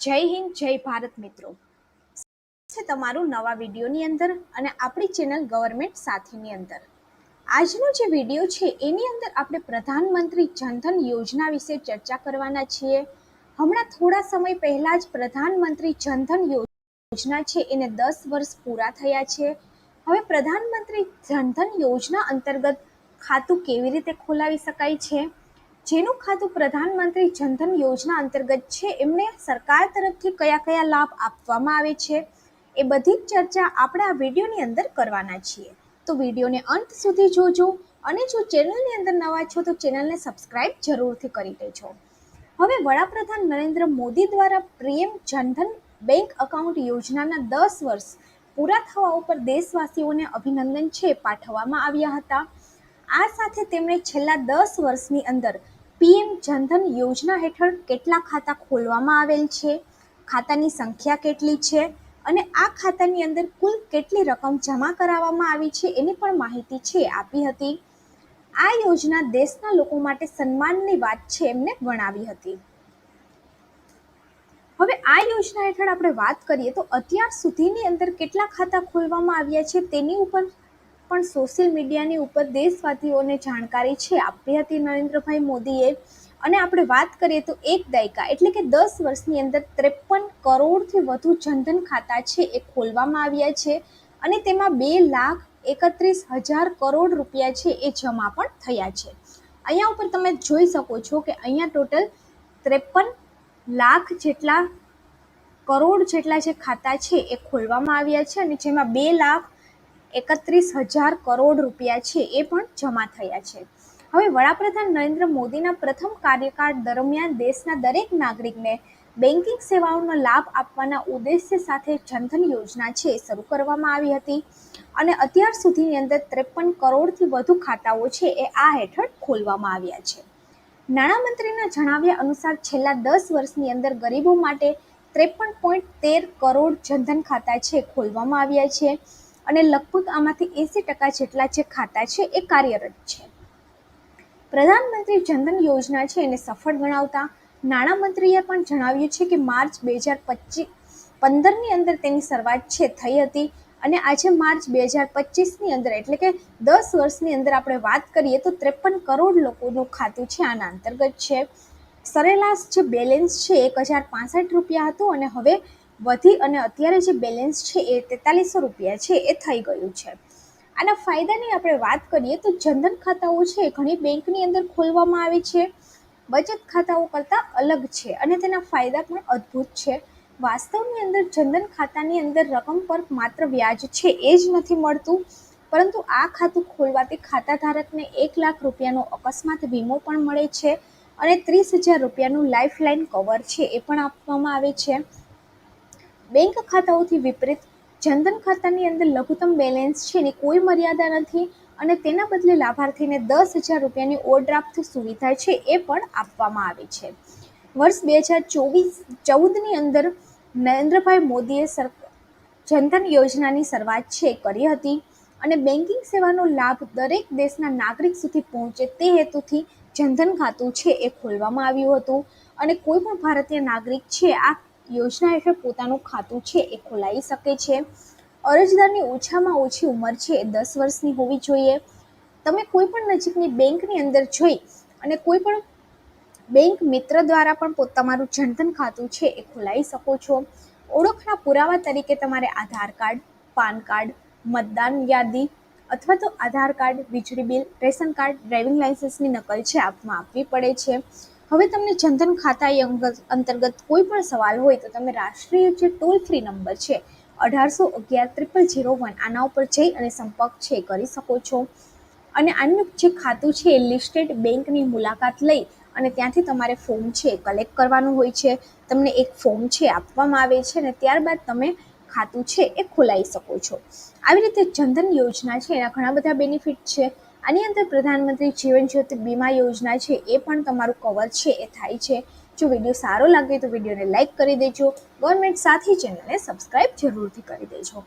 જય હિન્દ, જય ભારત મિત્રો. છે તમારું નવા વિડીયોની અંદર અને આપણી ચેનલ ગવર્મેન્ટ સાથીની અંદર. આજનો જે વીડિયો છે, એની અંદર આપણે પ્રધાનમંત્રી જનધન યોજના વિશે ચર્ચા કરવાના છીએ. હમણાં થોડા સમય પહેલાં જ પ્રધાનમંત્રી જનધન યોજના છે, એને દસ વર્ષ પૂરા થયા છે. હવે પ્રધાનમંત્રી જનધન યોજના અંતર્ગત ખાતું કેવી રીતે ખોલાવી શકાય છે? જેનું ખાતું પ્રધાનમંત્રી જનધન યોજના અંતર્ગત છે, એમને સરકાર તરફથી કયા કયા લાભ આપવામાં આવે છે, એ બધી જ ચર્ચા આપણે આ વિડીયોની અંદર કરવાના છીએ. તો વિડીયોને અંત સુધી જોજો અને જો ચેનલની અંદર નવા છો, તો ચેનલને સબસ્ક્રાઇબ જરૂરથી કરી દેજો. હવે વડાપ્રધાન નરેન્દ્ર મોદી દ્વારા પ્રેમ જનધન બેંક એકાઉન્ટ યોજનાના દસ વર્ષ પૂરા થવા ઉપર દેશવાસીઓને અભિનંદન છે, પાઠવવામાં આવ્યા હતા. આ સાથે તેમણે છેલ્લા દસ વર્ષની અંદર પીએમ જનધન યોજના હેઠળ કેટલા ખાતા ખોલવામાં આવેલ છે? ખાતાની સંખ્યા કેટલી છે? અને આ ખાતાની અંદર કુલ કેટલી રકમ જમા કરાવવામાં આવી છે એની પણ માહિતી છે, આપી હતી. આ યોજના દેશના લોકો માટે સન્માનની વાત છે એમને ગણાવી હતી. હવે આ યોજના હેઠળ આપણે વાત કરીએ તો અત્યાર સુધીની અંદર કેટલા ખાતા ખોલવામાં આવ્યા છે તેની ઉપર પણ સોશિયલ મીડિયાની ઉપર દેશવાસીઓને જાણકારી છે. આપી હતી નરેન્દ્રભાઈ મોદીએ, અને આપણે વાત કરીએ તો એક દાયકા, એટલે કે દસ વર્ષની અંદર ત્રેપન કરોડથી વધુ જનધન ખાતા છે એ ખોલવામાં આવ્યા છે, અને તેમાં બે લાખ એકત્રીસ હજાર કરોડ રૂપિયા છે એ જમા પણ થયા છે. અહીંયા ઉપર તમે જોઈ શકો છો કે અહીંયા ટોટલ ત્રેપન લાખ જેટલા કરોડ જેટલા જે ખાતા છે એ ખોલવામાં આવ્યા છે, અને જેમાં બે લાખ એકત્રીસ હજાર કરોડ રૂપિયા છે, એ પણ જમા થયા છે. હવે વડાપ્રધાન નરેન્દ્ર મોદીના પ્રથમ કાર્યકાળ દરમિયાન દેશના દરેક નાગરિકને બેન્કિંગ સેવાઓનો લાભ આપવાના ઉદ્દેશ્ય સાથે જનધન યોજના છે શરૂ કરવામાં આવી હતી. અને અત્યાર સુધીની અંદર ત્રેપન કરોડથી વધુ ખાતાઓ છે, એ આ હેઠળ ખોલવામાં આવ્યા છે. નાણામંત્રીના જણાવ્યા અનુસાર છેલ્લા દસ વર્ષની અંદર ગરીબો માટે ત્રેપન પોઈન્ટ તેર કરોડ જનધન ખાતા છે, ખોલવામાં આવ્યા છે. અને લગભગ આમાંથી એંસી ટકા જેટલા જે ખાતા છે એ કાર્યરત છે. પ્રધાનમંત્રી જનધન યોજના છે એને સફળ ગણાવતા નાણામંત્રીએ પણ જણાવ્યું છે કે માર્ચ બે હજાર પચીસ પંદરની અંદર તેની શરૂઆત છે, થઈ હતી. અને આજે માર્ચ બે હજાર પચીસની અંદર, એટલે કે દસ વર્ષની અંદર આપણે વાત કરીએ તો ત્રેપન કરોડ લોકોનું ખાતું છે આના અંતર્ગત છે. સરેરાશ જે બેલેન્સ છે એક હજાર પાસઠ રૂપિયા હતું અને હવે વધી અને અત્યારે જે બેલેન્સ છે એ તેતાલીસો રૂપિયા છે, એ થઈ ગયું છે. આના ફાયદાની આપણે વાત કરીએ તો જનધન ખાતાઓ છે ઘણી બેંકની અંદર ખોલવામાં આવે છે. બચત ખાતાઓ કરતાં અલગ છે અને તેના ફાયદા પણ અદ્ભુત છે. વાસ્તવની અંદર જનધન ખાતાની અંદર રકમ પર માત્ર વ્યાજ છે એ જ નથી મળતું, પરંતુ આ ખાતું ખોલવાથી ખાતા ધારકને એક લાખ રૂપિયાનો અકસ્માત વીમો પણ મળે છે અને ત્રીસ હજાર રૂપિયાનું લાઈફ લાઈન કવર છે એ પણ આપવામાં આવે છે. બેંક ખાતાઓથી વિપરીત જનધન ખાતાની અંદર લઘુત્તમ બેલેન્સ છે એની કોઈ મર્યાદા નથી અને તેના બદલે લાભાર્થીને દસ હજાર રૂપિયાની ઓવરડ્રાફ્ટ સુવિધા છે એ પણ આપવામાં આવે છે. વર્ષ બે હજાર ચોવીસ ચૌદની અંદર નરેન્દ્રભાઈ મોદીએ સર, જનધન યોજનાની શરૂઆત છે કરી હતી અને બેન્કિંગ સેવાનો લાભ દરેક દેશના નાગરિક સુધી પહોંચે તે હેતુથી જનધન ખાતું છે એ ખોલવામાં આવ્યું હતું અને કોઈ પણ ભારતીય નાગરિક છે આ યોજના હેઠળ પોતાનું ખાતું છે એ ખોલાવી શકે છે. અરજદારની ઓછામાં ઓછી ઉંમર છે એ દસ વર્ષની હોવી જોઈએ. તમે કોઈ પણ નજીકની બેંકની અંદર જઈ અને કોઈ પણ બેંક મિત્ર દ્વારા પણ તમારું જનધન ખાતું છે એ ખોલાવી શકો છો. ઓળખના પુરાવા તરીકે તમારે આધાર કાર્ડ, પાન કાર્ડ, મતદાન યાદી અથવા તો આધાર કાર્ડ, વીજળી બિલ, રેશન કાર્ડ, ડ્રાઇવિંગ લાઇસન્સની નકલ છે આપમાં આપવી પડે છે. હવે તમને જનધન ખાતા અંતર્ગત કોઈ પણ સવાલ હોય તો તમે રાષ્ટ્રીય જે ટોલ ફ્રી નંબર છે, અઢારસો અગિયાર ત્રિપલ ઝીરો વન આના ઉપર જઈ અને સંપર્ક છે કરી શકો છો. અને આનું જે ખાતું છે એ લિસ્ટેડ બેંકની મુલાકાત લઈ અને ત્યાંથી તમારે ફોર્મ છે કલેક્ટ કરવાનું હોય છે. તમને એક ફોર્મ છે આપવામાં આવે છે અને ત્યારબાદ તમે ખાતું છે એ ખોલાવી શકો છો. આવી રીતે જનધન યોજના છે, એના ઘણા બધા બેનિફિટ છે. આની અંદર પ્રધાનમંત્રી જીવન જ્યોતિ બીમા યોજના છે, એ પણ તમારું કવર છે, એ થાય છે. જો વીડિયો સારો લાગે તો વિડીયોને લાઇક કરી દેજો. ગવર્મેન્ટ સાથી ચેનલને સબસ્ક્રાઈબ જરૂરથી કરી દેજો.